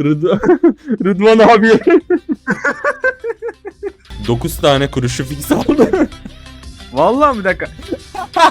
Rıdvan, Rıdvan abi. 9 tane kuruşu fix aldı. Vallahi bir dakika.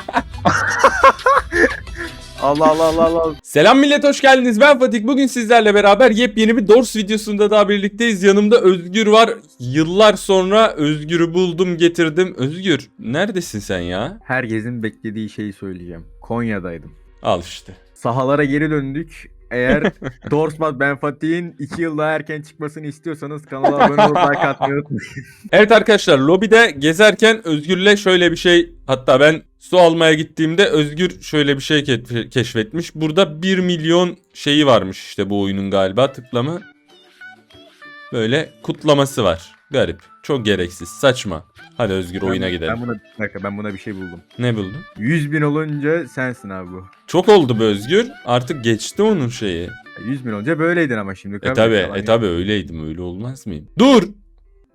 Allah Allah Allah Allah. Selam millet hoş geldiniz. Ben Fatih. Bugün sizlerle beraber yepyeni bir Dors videosunda daha birlikteyiz. Yanımda Özgür var. Yıllar sonra Özgür'ü buldum getirdim. Özgür neredesin sen ya? Herkesin beklediği şeyi söyleyeceğim. Konya'daydım. Al işte. Sahalara geri döndük. Eğer Dorsmat Ben Fatih'in 2 yıl daha erken çıkmasını istiyorsanız kanala abone olup like unutmayın. Evet arkadaşlar lobide gezerken Özgür'le şöyle bir şey hatta ben su almaya gittiğimde Özgür şöyle bir şey ke- keşfetmiş. Burada 1 milyon şeyi varmış işte bu oyunun galiba tıklama. Böyle kutlaması var. Garip. Çok gereksiz. Saçma. Hadi Özgür oyuna Ben- gidelim. Ben buna, bir dakika ben buna bir şey buldum. Ne buldun? 100 bin olunca sensin abi bu. Çok oldu be Özgür. Artık geçti onun şeyi. 100 bin olunca böyleydin ama şimdi. E tabi, e tabi öyleydim. Öyle olmaz mıyım? Dur!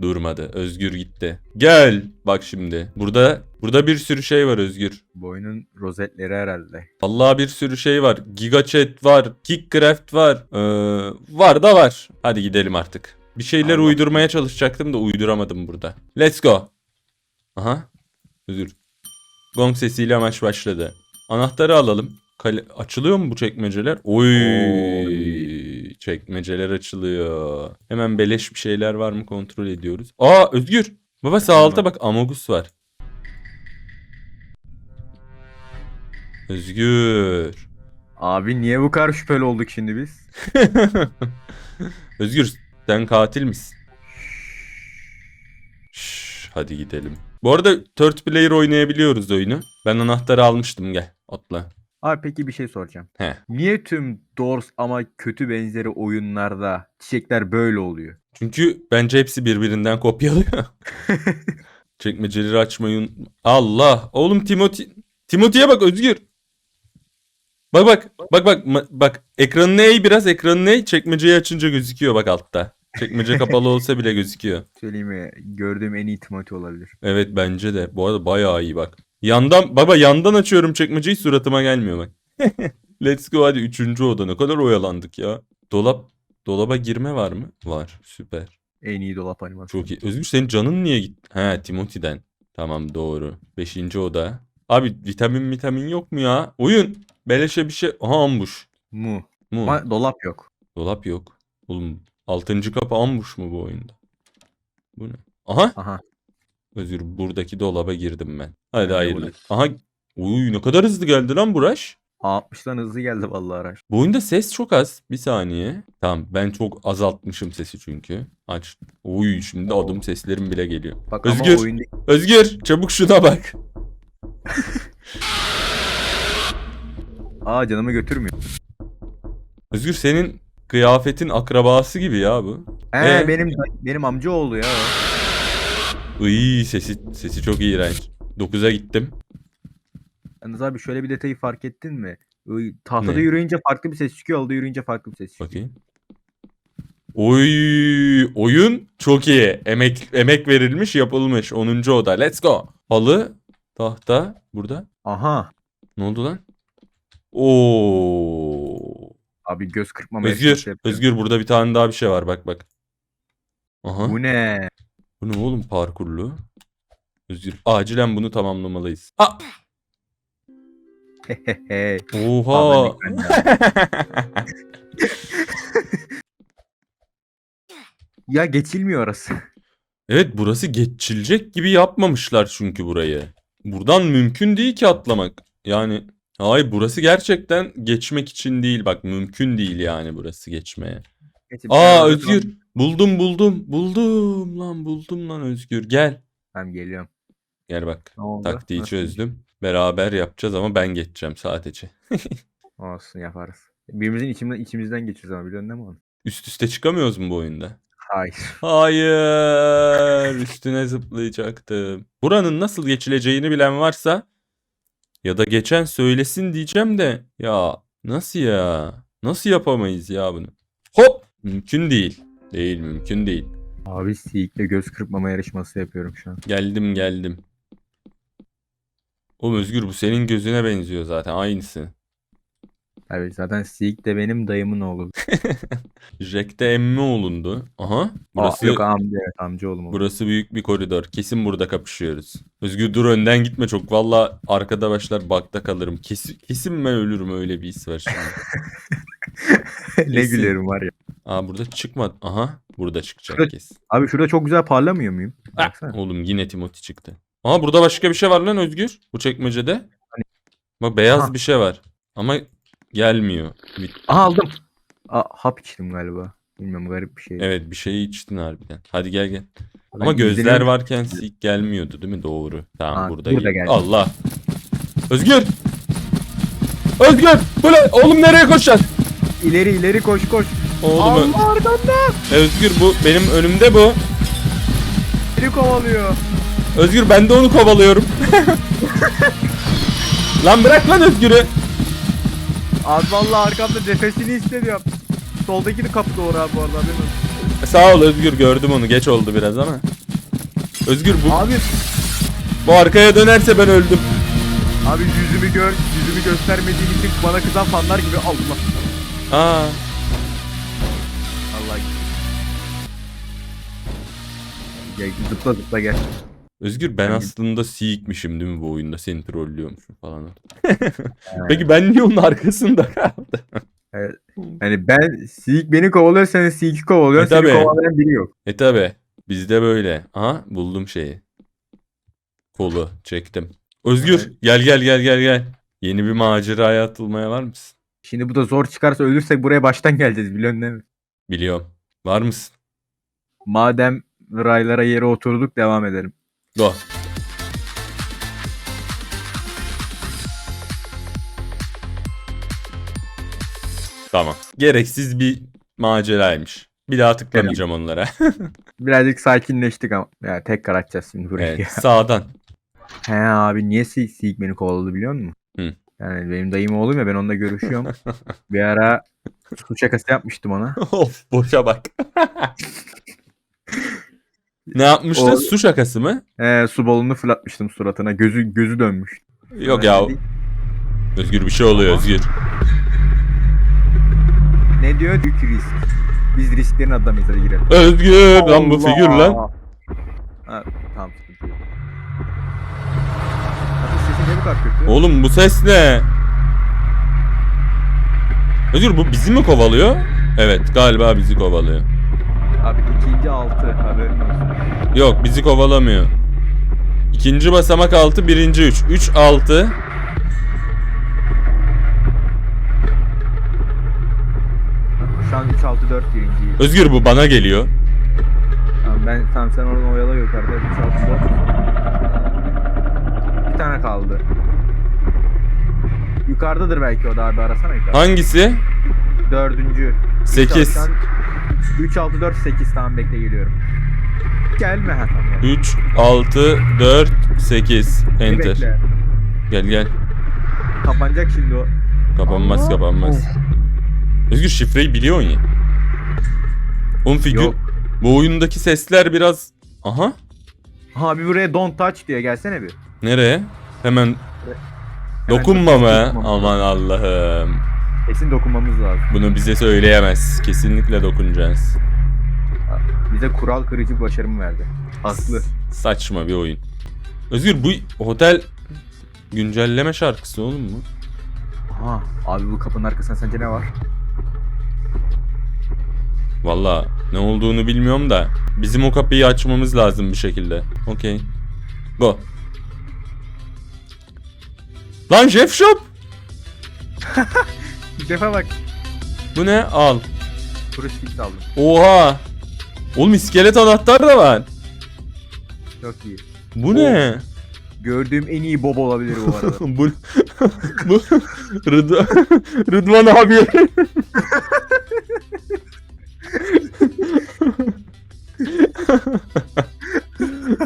Durmadı. Özgür gitti. Gel. Bak şimdi. Burada burada bir sürü şey var Özgür. Bu oyunun rozetleri herhalde. Vallahi bir sürü şey var. GigaChat var. Kickcraft var. Ee, var da var. Hadi gidelim artık. Bir şeyler Allah. uydurmaya çalışacaktım da uyduramadım burada. Let's go. Aha. Özür. Gong sesiyle maç başladı. Anahtarı alalım. Kale- açılıyor mu bu çekmeceler? Oy. Oy. Çekmeceler açılıyor. Hemen beleş bir şeyler var mı kontrol ediyoruz. Aa Özgür. Baba sağ alta bak Amogus var. Özgür. Abi niye bu kadar şüpheli olduk şimdi biz? Özgür sen katil misin? Şşş, hadi gidelim. Bu arada third player oynayabiliyoruz oyunu. Ben anahtarı almıştım gel atla. Abi peki bir şey soracağım. He. Niye tüm Doors ama kötü benzeri oyunlarda çiçekler böyle oluyor? Çünkü bence hepsi birbirinden kopyalıyor. Çekmeceleri açmayı. Allah oğlum Timothy. Timothy'ye bak Özgür. Bak bak bak bak bak ekranını eğ biraz ekranını eğ çekmeceyi açınca gözüküyor bak altta. Çekmece kapalı olsa bile gözüküyor. Söyleyeyim mi? Gördüğüm en iyi Timothy olabilir. Evet bence de. Bu arada bayağı iyi bak. Yandan baba yandan açıyorum çekmeceyi suratıma gelmiyor bak. Let's go hadi üçüncü oda. Ne kadar oyalandık ya. Dolap dolaba girme var mı? Var. Süper. En iyi dolap animasyonu. Çok iyi. Özgür senin canın niye gitti? He Timothy'den. Tamam doğru. Beşinci oda. Abi vitamin vitamin yok mu ya? Oyun. Beleşe bir şey. Aha ambush. Mu. Mu? Ama dolap yok. Dolap yok. Oğlum altıncı kapı ambush mu bu oyunda? Bu ne? Aha. Aha. Özür buradaki dolaba girdim ben. Hadi de hayırlı. Aha. Uy ne kadar hızlı geldi lan bu rush. 60'tan hızlı geldi vallahi araç. Bu oyunda ses çok az. Bir saniye. Tamam ben çok azaltmışım sesi çünkü. Aç. Uy şimdi Oo. adım seslerim bile geliyor. Bak Özgür. oyunda Özgür çabuk şuna bak. Aa canımı götürmüyor. Özgür senin kıyafetin akrabası gibi ya bu. He Ee? benim benim amca oğlu ya. Iy sesi sesi çok iğrenç. 9'a gittim. Yalnız abi şöyle bir detayı fark ettin mi? Iy, Tahtada Ne? yürüyünce farklı bir ses çıkıyor, alda yürüyünce farklı bir ses çıkıyor. Bakayım. Oy oyun çok iyi. Emek emek verilmiş, yapılmış. 10. oda. Let's go. Halı, tahta burada. Aha. Ne oldu lan? Oo. Abi göz kırpmama Özgür, yarışması yapıyor. Özgür burada bir tane daha bir şey var bak bak. Aha. Bu ne? Bu ne oğlum parkurlu? Özgür acilen bunu tamamlamalıyız. Hehehe. Oha. Ya geçilmiyor orası. evet burası geçilecek gibi yapmamışlar çünkü burayı. Buradan mümkün değil ki atlamak. Yani hayır burası gerçekten geçmek için değil bak mümkün değil yani burası geçmeye. Geçip- Aa Özgür buldum buldum buldum lan buldum lan Özgür gel. Tamam geliyorum. Gel bak Ne oldu? taktiği Nasıl? çözdüm. Beraber yapacağız ama ben geçeceğim sadece. Olsun yaparız. Birimizin içimden, içimizden geçiyoruz ama biliyorsun değil mi onu? Üst üste çıkamıyoruz mu bu oyunda? Hayır. Hayır. Üstüne zıplayacaktım. Buranın nasıl geçileceğini bilen varsa ya da geçen söylesin diyeceğim de ya nasıl ya? Nasıl yapamayız ya bunu? Hop! Mümkün değil. Değil mümkün değil. Abi Seek'le göz kırpmama yarışması yapıyorum şu an. Geldim geldim. Oğlum Özgür bu senin gözüne benziyor zaten aynısı. Evet zaten Seek de benim dayımın oğlu. Jack de emmi olundu. Aha. Burası Aa, yok amca evet amca oğlum. burası büyük bir koridor. Kesin burada kapışıyoruz. Özgür dur önden gitme çok. Valla arkada başlar bakta kalırım. Kesin, kesin ben ölürüm öyle bir his var şimdi. ne kesin. gülerim var ya. Aa burada çıkmadı. Aha burada çıkacak Şurada- kesin. Abi şurada çok güzel parlamıyor muyum? Ah, Baksana. oğlum yine Timothy çıktı. Aha burada başka bir şey var lan Özgür. Bu çekmecede. Bak beyaz Aha. bir şey var. Ama gelmiyor. Bit- Aha aldım. Aa, hap içtim galiba. Bilmiyorum garip bir şey. Evet bir şey içtin harbiden. Hadi gel gel. Ben Ama gözler izleniyorum. varken sik gelmiyordu değil mi? Doğru. Tamam Ha, burada, burada gel- geldi. Allah. Özgür. Özgür. Ne? Oğlum nereye koşacaksın? İleri ileri koş koş. Oğlum Ö- Allah arkanda. Özgür bu benim önümde bu. Beni kovalıyor. Özgür ben de onu kovalıyorum. lan bırak lan Özgür'ü. Abi vallahi arkamda nefesini hissediyorum. Soldaki de kapı doğru abi bu arada. haberin olsun. Sağ ol Özgür gördüm onu. Geç oldu biraz ama. Özgür bu Abi bu arkaya dönerse ben öldüm. abi yüzümü gör, yüzümü göstermediğim için bana kızan fanlar gibi Allah. Aa. Allah Gel zıpla zıpla gel. Özgür ben aslında Seek'mişim değil mi bu oyunda? Seni trollüyormuşum falan. Peki ben niye onun arkasında kaldım? Hani ben Seek beni kovalıyor sen Seek'i kovalıyorsun. E, Seni tabii. kovalayan biri yok. E tabi. Bizde böyle. Aha buldum şeyi. Kolu çektim. Özgür Evet. gel gel gel gel gel. Yeni bir maceraya atılmaya var mısın? Şimdi bu da zor çıkarsa ölürsek buraya baştan geleceğiz biliyorsun değil mi? Biliyorum. Var mısın? Madem raylara yere oturduk devam edelim. Go. Tamam. Gereksiz bir maceraymış. Bir daha tıklamayacağım onlara. Birazcık sakinleştik ama. Ya tekrar açacağız şimdi burayı. evet, sağdan. He abi niye Seek beni kovaladı biliyor musun? Hı. Yani benim dayım oğlum ya ben onunla görüşüyorum. bir ara su şakası yapmıştım ona. of boşa bak. ne yapmıştın? O- Su şakası mı? He, su balonu fırlatmıştım suratına. Gözü gözü dönmüş. Yok ya. Özgür bir şey oluyor Özgür. Ne diyor? Büyük risk. Biz risklerin adamıyız hadi girelim. Özgür lan bu figür lan. Ha, tamam sesin ne bu kadar kötü? Oğlum bu ses ne? Özgür bu bizi mi kovalıyor? Evet galiba bizi kovalıyor. Abi ikinci altı haberin olsun. Yok bizi kovalamıyor. İkinci basamak 6 birinci 3. 3 6. Şu an 3 6 4 birinciyiz. Özgür bu bana geliyor. Tamam ben tamam sen oradan oyala yukarıda 3 6 4. Bir tane kaldı. Yukarıdadır belki o da abi arasana yukarı. Hangisi? Dördüncü. 8. 3 6 4 8 tamam bekle geliyorum. Gelme ha tamam. 3 6 4 8. Bir Enter. bekle. Gel gel. Kapanacak şimdi o. Kapanmaz Allah. kapanmaz. Özgür şifreyi biliyorsun ya. Oğlum figür. Yok. Bu oyundaki sesler biraz... Aha. Abi buraya don't touch diye gelsene bir. Nereye? Hemen Hemen dokunma mı? Aman Allah'ım. Kesin dokunmamız lazım. Bunu bize söyleyemez. Kesinlikle dokunacağız. Bize kural kırıcı bir başarım verdi. Haklı. Saçma bir oyun. Özgür bu otel güncelleme şarkısı oğlum mu? Aha. Abi bu kapının arkasında sence ne var? Valla ne olduğunu bilmiyorum da bizim o kapıyı açmamız lazım bir şekilde. Okey. Go. Lan Jeff Shop. Defa bak. Bu ne? Al. Kuruş fix aldım. Oha. Oğlum iskelet anahtar da var. Çok iyi. Bu ne? Gördüğüm en iyi bob olabilir bu arada. bu bu Rıdvan, Rıdvan abi.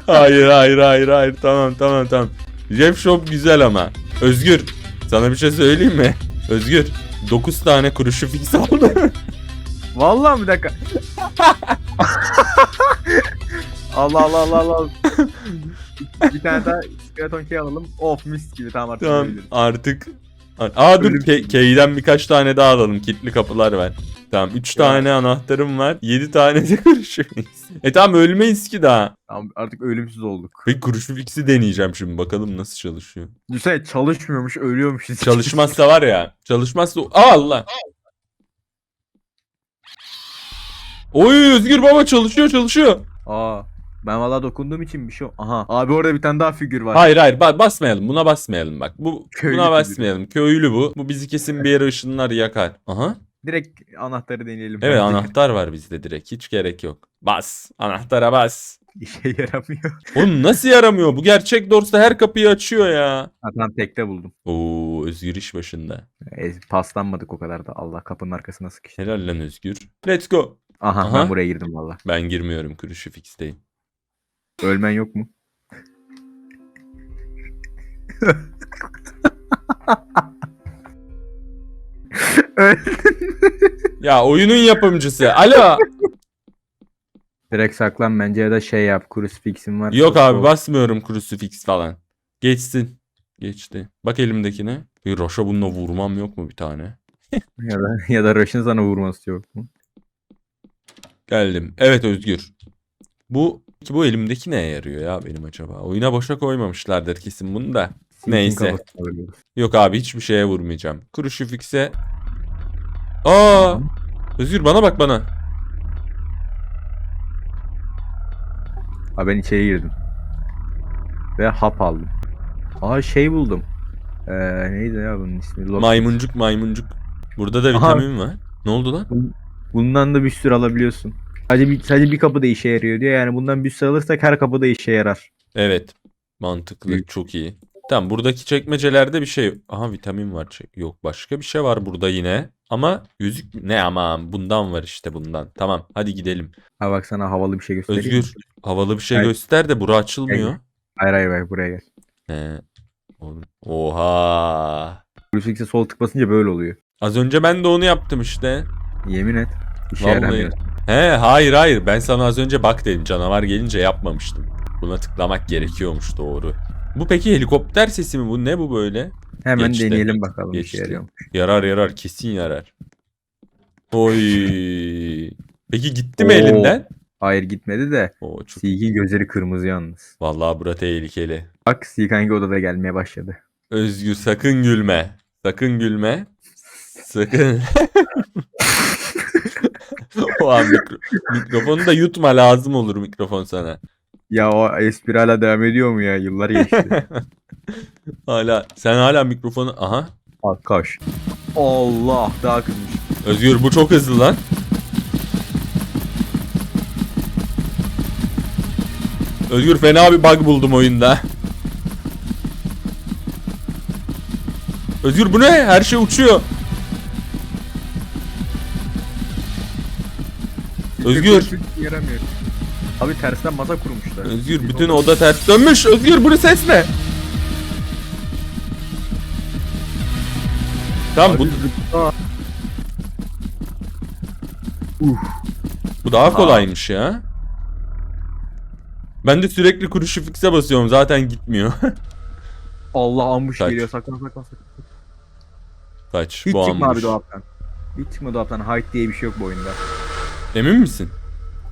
hayır hayır hayır hayır tamam tamam tamam. Jeff Shop güzel ama. Özgür sana bir şey söyleyeyim mi? Özgür 9 tane kuruşu fix aldı. Vallahi bir dakika. Allah Allah Allah Allah. bir tane daha skeleton key alalım. Of mis gibi tamam artık. tamam artık Aa dur K- K'den birkaç tane daha alalım. Kilitli kapılar var. Tamam 3 Ya. tane anahtarım var. 7 tane de fix. E tamam ölmeyiz ki daha. Tamam, artık ölümsüz olduk. Peki kurşun fix'i deneyeceğim şimdi. Bakalım nasıl çalışıyor. Düşünsene çalışmıyormuş ölüyormuşuz. Çalışmazsa var ya. Çalışmazsa... Aa Allah. Oy Özgür baba çalışıyor çalışıyor. Aa. Ben valla dokunduğum için bir şey Aha. Abi orada bir tane daha figür var. Hayır hayır ba- basmayalım buna basmayalım bak. Bu Köylü buna figürü. basmayalım. Köylü bu. Bu bizi kesin bir yere ışınlar yakar. Aha. Direkt anahtarı deneyelim. Evet bence. anahtar var bizde direkt. Hiç gerek yok. Bas. Anahtara bas. İşe yaramıyor. Oğlum nasıl yaramıyor? Bu gerçek Dors'ta her kapıyı açıyor ya. Tamam tekte buldum. Oo Özgür iş başında. E, paslanmadık o kadar da. Allah kapının arkasına sıkıştı. Helal lan Özgür. Let's go. Aha, Aha. ben buraya girdim valla. Ben girmiyorum kuruşu fixteyim. Ölmen yok mu? Ya oyunun yapımcısı. Alo. Direkt saklan bence ya da şey yap. Crucifix'in var. Yok abi basmıyorum crucifix falan. Geçsin. Geçti. Bak elimdekine. Bir Roşa bununla vurmam yok mu bir tane? Ya da, ya da Rush'ın sana vurması yok mu? Geldim. Evet Özgür. Bu ki bu elimdeki neye yarıyor ya benim acaba? Oyuna boşa koymamışlardır kesin bunu da. Neyse. Yok abi hiçbir şeye vurmayacağım. Crucifix'e. Aa! Özgür bana bak bana. Ha ben içeri girdim. Ve hap aldım. Aa şey buldum. Ee, neydi ya bunun ismi? Lotus. Maymuncuk maymuncuk. Burada da Aha. vitamin var. Ne oldu lan? Bundan da bir sürü alabiliyorsun. Sadece bir, sadece bir kapıda işe yarıyor diyor. Yani bundan bir sürü alırsak her kapıda işe yarar. Evet. Mantıklı. Büyük. Çok iyi. Tamam buradaki çekmecelerde bir şey. Aha vitamin var. Yok başka bir şey var burada yine. Ama yüzük ne ama bundan var işte bundan. Tamam hadi gidelim. Ha bak sana havalı bir şey göstereyim. Özgür havalı bir şey Hayır. göster de bura açılmıyor. Hayır hayır hayır buraya gel. He. Oha. Crucifix'e sol tık basınca böyle oluyor. Az önce ben de onu yaptım işte. Yemin et. İşe Vallahi. yaramıyor. He hayır hayır ben sana az önce bak dedim canavar gelince yapmamıştım. Buna tıklamak gerekiyormuş doğru. Bu peki helikopter sesi mi bu ne bu böyle? Hemen Geçti. deneyelim bakalım Geçti. işe yarıyor mu? Yarar yarar kesin yarar. Oy. Peki gitti mi Oo. elinden? Hayır gitmedi de Oo çok. Silk'in gözleri kırmızı yalnız. Vallahi bura tehlikeli. Bak Silk hangi odada gelmeye başladı. Özgür sakın gülme. Sakın gülme. Sakın. o an mikro- mikrofonu da yutma lazım olur mikrofon sana. Ya o espri hala devam ediyor mu ya? Yıllar geçti. Hala sen hala mikrofonu aha. Al koş. Allah daha kızmış. Özgür bu çok hızlı lan. Özgür fena bir bug buldum oyunda. Özgür bu ne? Her şey uçuyor. Özgür. Yaramıyor. Abi tersten masa kurmuşlar. Özgür bütün oda ters dönmüş. Özgür bu ses ne? Tamam bu, bu daha kolaymış ya. Ben de sürekli kuruşu fikse basıyorum zaten gitmiyor. Allah ambush Kaç. geliyor. Saklan saklan saklan. Kaç Hiç bu çıkma abi dolaptan. Hiç çıkma dolaptan. Hide diye bir şey yok bu oyunda. Emin misin?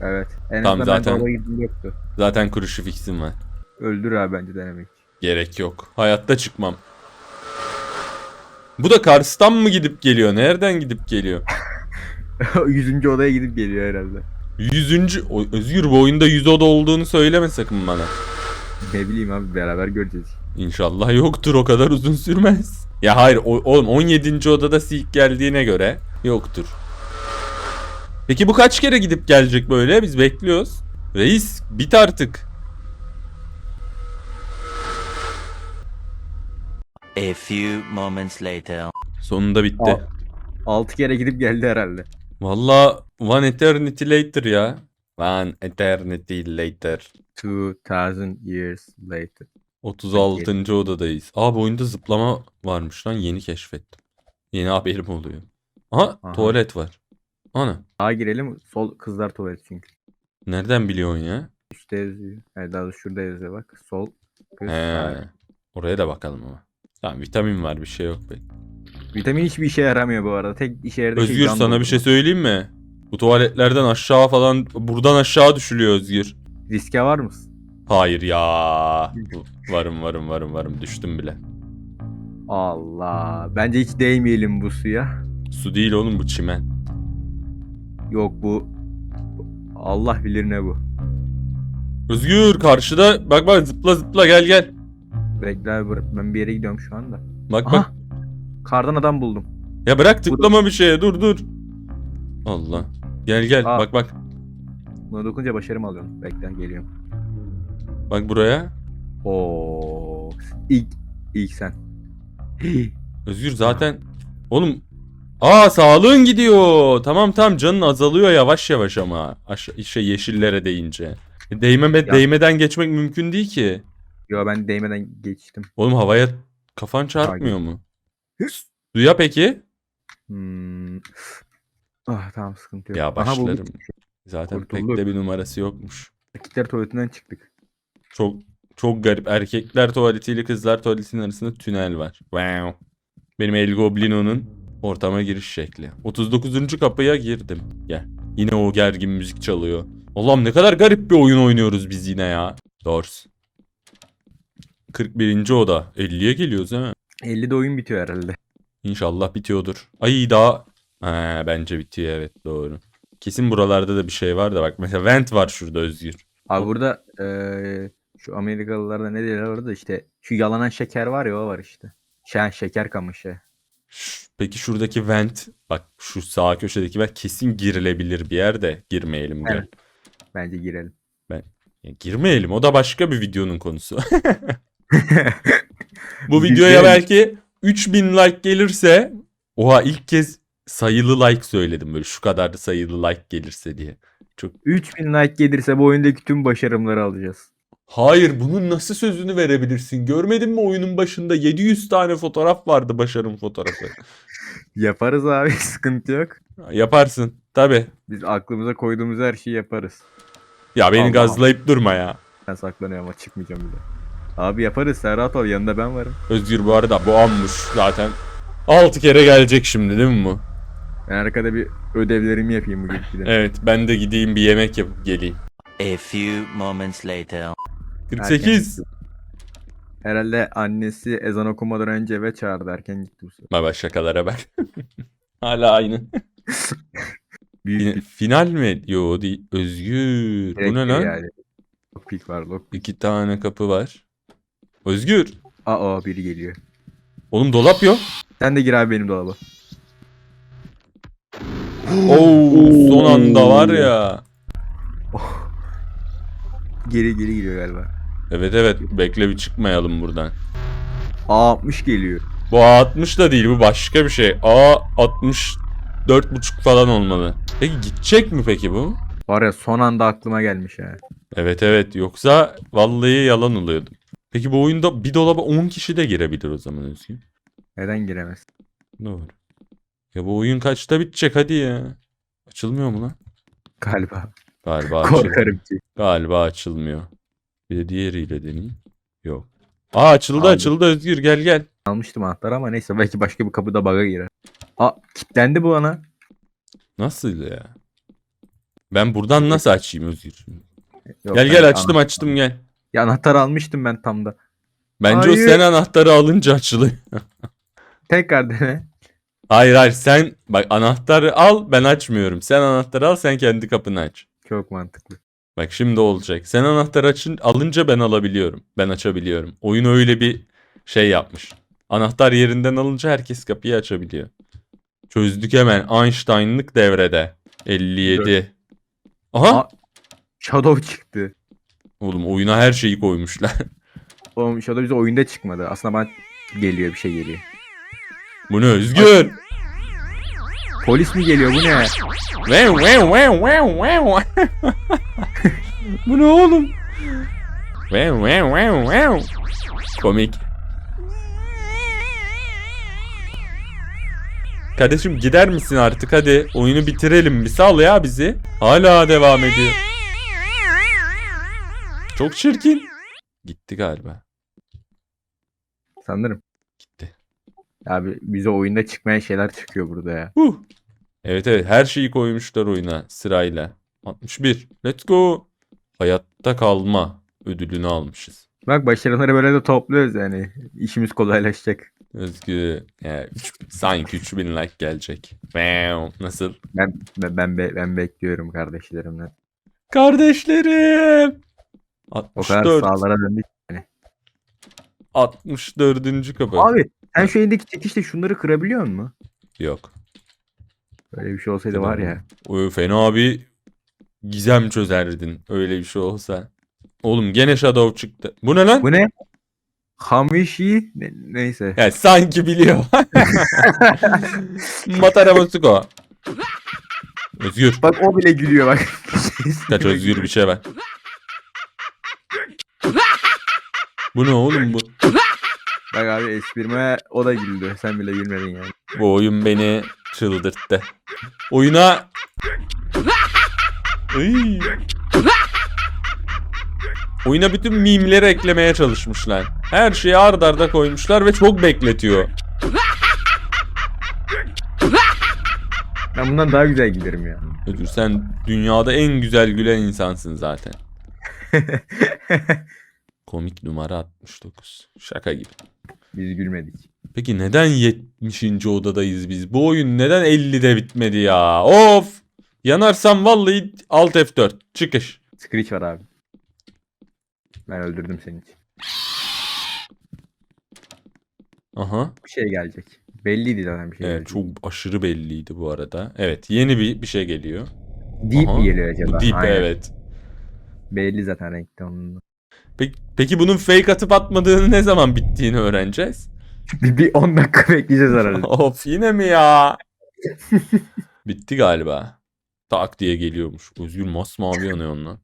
Evet. En Tamam, azından zaten- ben girdiğimde yoktu. Zaten kuruşu fiksim var. Öldür abi bence denemek. Gerek yok. Hayatta çıkmam. Bu da Kars'tan mı gidip geliyor? Nereden gidip geliyor? Yüzüncü odaya gidip geliyor herhalde. Yüzüncü... O- Özgür bu oyunda yüz oda olduğunu söyleme sakın bana. Ne bileyim abi beraber göreceğiz. İnşallah yoktur o kadar uzun sürmez. Ya hayır o- oğlum 17. odada Seek geldiğine göre yoktur. Peki bu kaç kere gidip gelecek böyle? Biz bekliyoruz. Reis bit artık. A few moments later. Sonunda bitti. Al. Altı kere gidip geldi herhalde. Valla one eternity later ya. One eternity later. 2000 years later. 36. odadayız. Aa bu oyunda zıplama varmış lan yeni keşfettim. Yeni haberim oluyor. Aha, Aha. tuvalet var. Ana Sağa girelim. Sol kızlar tuvaleti çünkü. nereden biliyorsun ya? Üstte yazıyor. Yani daha doğrusu şurada yazıyor bak. Sol kız. He. Oraya da bakalım ama. Tamam vitamin var bir şey yok be. Vitamin hiçbir işe yaramıyor bu arada. Tek işe yaradığı şey Özgür sana bir şey söyleyeyim mi? Bu tuvaletlerden aşağı falan buradan aşağı düşülüyor Özgür. Riske var mısın? Hayır ya. Varım varım varım varım düştüm bile. Allah. Bence hiç değmeyelim bu suya. Su değil oğlum bu çimen. Yok bu Allah bilir ne bu. Özgür karşıda bak bak zıpla zıpla gel gel. Bekle abi, bırak- ben bir yere gidiyorum şu anda. Bak bak. Aha. Kardan adam buldum. Ya bırak tıklama bir şeye dur dur. Allah. Gel gel Aa. bak bak. Buna dokunca başarım alıyorum. Bekle geliyorum. Bak buraya. Oo. İlk ilk sen. Özgür zaten oğlum Aa sağlığın gidiyor. Tamam tamam canın azalıyor yavaş yavaş ama. Aşağı şey yeşillere değince. Değmeme, Ya. değmeden geçmek mümkün değil ki. Yo ben değmeden geçtim. Oğlum havaya kafan çarpmıyor mu? Suya peki? Hmm. Ah tamam sıkıntı yok. Ya Aha, başlarım. bulduk. Zaten pek de bir numarası yokmuş. Erkekler tuvaletinden çıktık. Çok çok garip. Erkekler tuvaletiyle kızlar tuvaletinin arasında tünel var. Wow. Benim El Goblino'nun ortama giriş şekli. 39. kapıya girdim. Gel. Yine o gergin müzik çalıyor. Allah'ım ne kadar garip bir oyun oynuyoruz biz yine ya. Doors. 41. oda. 50'ye geliyoruz ha. 50'de oyun bitiyor herhalde. İnşallah bitiyordur. Ay daha. Ha, bence bitiyor evet doğru. Kesin buralarda da bir şey var da bak mesela vent var şurada Özgür. Abi burada eee, şu Amerikalılarda ne diyorlar orada işte şu yalanan şeker var ya o var işte. Şen şeker kamışı. Peki şuradaki vent bak şu sağ köşedeki vent kesin girilebilir bir yerde girmeyelim gel. Evet. Bence girelim. Ya girmeyelim o da başka bir videonun konusu. Bu videoya belki 3000 like gelirse oha ilk kez sayılı like söyledim böyle şu kadar sayılı like gelirse diye. 3000 like gelirse bu oyundaki tüm başarımları alacağız. Hayır bunun nasıl sözünü verebilirsin? Görmedin mi oyunun başında 700 tane fotoğraf vardı başarım fotoğrafı. Yaparız abi sıkıntı yok. Yaparsın tabi. Biz aklımıza koyduğumuz her şeyi yaparız. Ya beni Allah. gazlayıp durma ya. Ben saklanıyorum ama çıkmayacağım bile. Abi yaparız sen rahat ol yanında ben varım. Özgür bu arada bu anmış zaten. 6 kere gelecek şimdi değil mi bu? Ben arkada bir ödevlerimi yapayım bugün. Evet ben de gideyim bir yemek yapıp geleyim. A few moments later. 48. Erken Herhalde annesi ezan okumadan önce eve çağırdı erken gitti bu sefer. Baba şakalara bak. Hala aynı. Büyük Fin- bir Final mi? Yo değil. Özgür. Bu ne lan? Yani. Lockpick var lockpick. İki tane kapı var. Özgür. Aa biri geliyor. Oğlum dolap yok. Sen de gir abi benim dolaba. Oo, son anda var ya. Geri geri giriyor galiba. Evet evet bekle bir çıkmayalım buradan. A60 geliyor. Bu A60 da değil bu başka bir şey. A60 4.5 falan olmalı. Peki gidecek mi peki bu? Var ya son anda aklıma gelmiş ha. Evet evet yoksa vallahi yalan oluyordum. Peki bu oyunda bir dolaba 10 kişi de girebilir o zaman Özgür. Neden giremez? Doğru. Ya bu oyun kaçta bitecek hadi ya. Açılmıyor mu lan? Galiba. Galiba açılmıyor. Korkarım ki. Galiba açılmıyor. Bir de diğeriyle deneyeyim. Yok. Aa açıldı Aldım. açıldı Özgür gel gel. Almıştım anahtarı ama neyse belki başka bir kapıda bug'a girer. Aa kilitlendi bu ana. Nasıl ya? Ben buradan nasıl açayım Özgür? Yok, Gel ben gel açtım ana- açtım gel. Ya anahtarı almıştım ben tam da. Bence o Hayır. sen anahtarı alınca açılıyor. Tekrar dene. hayır hayır sen bak anahtarı al ben açmıyorum. Sen anahtarı al sen kendi kapını aç. Çok mantıklı. Bak şimdi olacak. Sen anahtarı açın, alınca ben alabiliyorum. Ben açabiliyorum. Oyun öyle bir şey yapmış. Anahtar yerinden alınca herkes kapıyı açabiliyor. Çözdük hemen. Einstein'lık devrede. 57. Aha. Aa. Shadow çıktı. Oğlum oyuna her şeyi koymuşlar. Oğlum Shadow bize oyunda çıkmadı. Aslında bana geliyor bir şey geliyor. Bu ne Özgür? Polis mi geliyor bu ne? Wow, wow, wow, wow, wow. Bu ne oğlum? Wow, wow, wow, wow. Komik. Kardeşim gider misin artık hadi oyunu bitirelim bir sal ya bizi. Hala devam ediyor. Çok çirkin. Gitti galiba. Sanırım. Gitti. Abi bize oyunda çıkmayan şeyler çıkıyor burada ya. Huh. Evet evet her şeyi koymuşlar oyuna sırayla. 61. Let's go. Hayatta kalma ödülünü almışız. Bak başarıları böyle de topluyoruz yani. İşimiz kolaylaşacak. Özgü yani üç- sanki 3000 like gelecek. Wow, nasıl? Ben ben ben, be- ben bekliyorum kardeşlerimle. Kardeşlerim. O kadar 64. sağlara döndük. 64. kapı. Abi sen şu elindeki çekişle şunları kırabiliyor musun? Yok. Böyle bir şey olsaydı var ya. O fena bir gizem çözerdin öyle bir şey olsa. Oğlum gene Shadow çıktı. Bu ne lan? Bu ne? Hamishi ne- neyse. Ya sanki biliyor. Matara Matsuko. Özgür. Bak o bile gülüyor bak. Kaç Özgür bir şey ver. Bu ne oğlum bu? Bak abi esprime o da güldü. Sen bile gülmedin yani. Bu oyun beni çıldırttı. Oyuna... Iy. Oyuna bütün mimleri eklemeye çalışmışlar. Her şeyi ard arda koymuşlar ve çok bekletiyor. Ben bundan daha güzel gülerim ya. Özgür sen dünyada en güzel gülen insansın zaten. Komik numara 69. Şaka gibi. Biz gülmedik. Peki neden 70. odadayız biz? Bu oyun neden 50'de bitmedi ya? Of! Yanarsam vallahi Alt F4. Çıkış. Screech var abi. Ben öldürdüm için. Aha. Bir şey gelecek. Belliydi zaten bir şey Evet gelecek. çok aşırı belliydi bu arada. Evet yeni bir bir şey geliyor. Deep Aha. mi geliyor acaba? Bu deep Aynen. evet. Belli zaten renkte onun. Peki, peki bunun fake atıp atmadığını ne zaman bittiğini öğreneceğiz? bir, bir 10 dakika bekleyeceğiz herhalde. of yine mi ya? Bitti galiba. Tak diye geliyormuş. Özgür masmavi yanıyor lan.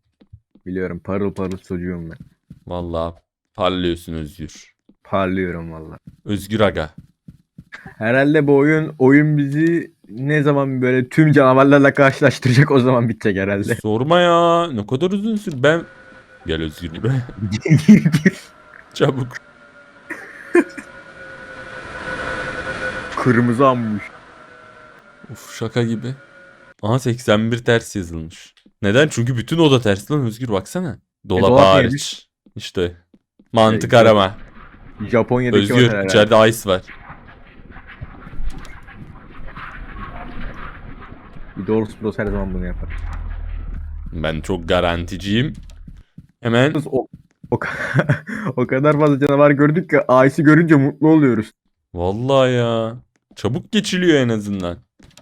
Biliyorum parıl parıl çocuğum ben. Vallahi parlıyorsun Özgür. Parlıyorum valla. Özgür aga. Herhalde bu oyun oyun bizi ne zaman böyle tüm canavarlarla karşılaştıracak o zaman bitecek herhalde. Sorma ya. Ne kadar uzun sür. Ben... Gel Özgür gibi. Çabuk. Kırmızı ammuş. Uf şaka gibi. Aha 81 ters yazılmış. Neden? Çünkü bütün oda ters lan Özgür baksana. Dolap dolap hariç. neymiş? İşte. Mantık Şey, arama. Japonya'daki Özgür içeride ice var. Bir Doors Bros her zaman bunu yapar. Ben çok garanticiyim. Hemen O, o, o kadar fazla canavar gördük ki Ice'i görünce mutlu oluyoruz. Vallahi ya. Çabuk geçiliyor en azından.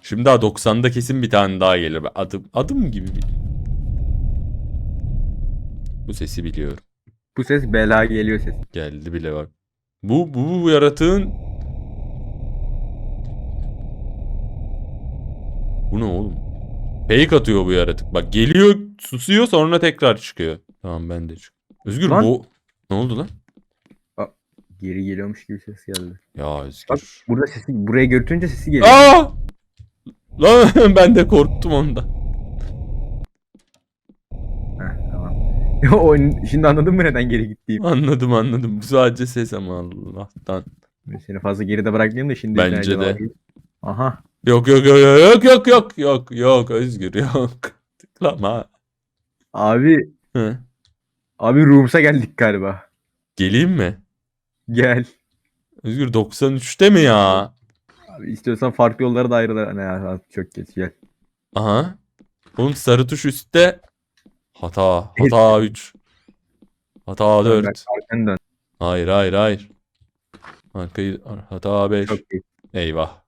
Şimdi daha 90'da kesin bir tane daha gelir. Adım adım gibi bir. Bu sesi biliyorum. Bu ses bela geliyor ses. Geldi bile bak. Bu bu, bu yaratığın Bu ne oğlum? Fake atıyor bu yaratık. Bak geliyor, susuyor sonra tekrar çıkıyor. Tamam ben de çık. Özgür Lan. bu ne oldu lan? Geri geliyormuş gibi ses geldi. Ya Özgür. Burada sesi buraya götürünce sesi geliyor. Aa! Lan ben de korktum onda. Heh, tamam. o, şimdi anladın mı neden geri gittiğimi? Anladım anladım. Bu sadece ses ama Allah'tan. Seni fazla geride bırakmayayım da şimdi. Bence de. Aha. Yok yok yok yok yok yok yok yok Özgür yok. Tıklama. Abi Hı. abi Rooms'a geldik galiba. Geleyim mi? Gel. Özgür 93'te mi ya? Abi istiyorsan farklı yollara da ayrılar. Ne ya çok geç gel. Aha. Oğlum sarı tuş üstte. Hata. Hata 3. Hata Dön 4. bak, arkanı dön. Hayır hayır hayır. Arkayı hata 5. Çok iyi. Eyvah.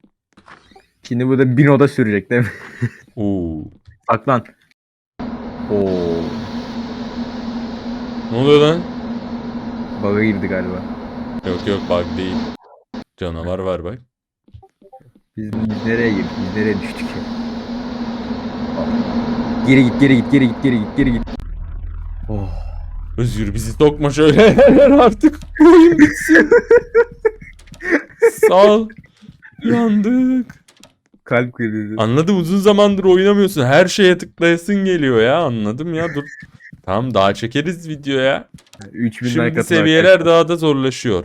Şimdi burada bin oda sürecek değil mi? Oo. Saklan. Oo. Ne oluyor lan? Bug'a girdi galiba. Yok yok bug değil. Canavar var bak. Biz, biz nereye girdik? Biz nereye düştük ya? Geri git, geri git, geri git, geri git, geri git. Oh. Özgür bizi sokma şöyle artık. Bu Oyun bitsin. Sağ ol. Yandık. Kalp krizi. Anladım uzun zamandır oynamıyorsun. Her şeye tıklayasın geliyor ya. Anladım ya dur. Tamam daha çekeriz video ya. 3000 like Şimdi seviyeler daha da zorlaşıyor.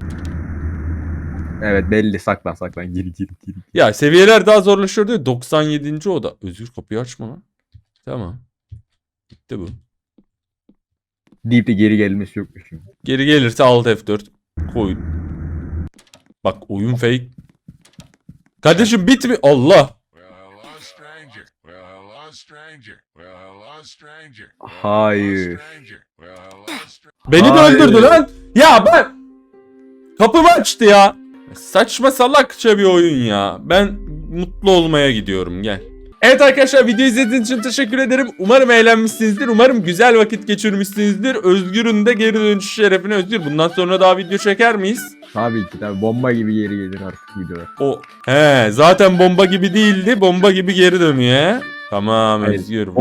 Evet belli saklan saklan gir gir gir. Ya seviyeler daha zorlaşıyor diyor. 97. oda. Özgür kapıyı açma lan. Tamam. Bitti bu. Deyip de geri gelmesi yokmuş şimdi. Geri gelirse alt F4 koy. Bak oyun fake. Kardeşim bitmi. Allah. Well, hello, stranger. Well, hello, stranger. Well, hello, stranger. Well, Hayır. hello, stranger. Well, hello, stranger. Beni de Hayır. öldürdü lan. Ya ben kapımı açtı ya. Saçma salakça bir oyun ya. Ben mutlu olmaya gidiyorum gel. Evet arkadaşlar video izlediğiniz için teşekkür ederim. Umarım eğlenmişsinizdir. Umarım güzel vakit geçirmişsinizdir. Özgür'ün de geri dönüş şerefine Özgür. Bundan sonra daha video çeker miyiz? Tabii ki tabii bomba gibi geri gelir artık videolar. O he zaten bomba gibi değildi. Bomba gibi geri dönüyor he. Tamam Hayır, Özgür. bomba-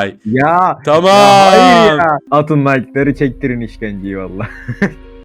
Vay. Ya Tamam. Ya hayır ya. Atın like'ları çektirin işkenceyi valla.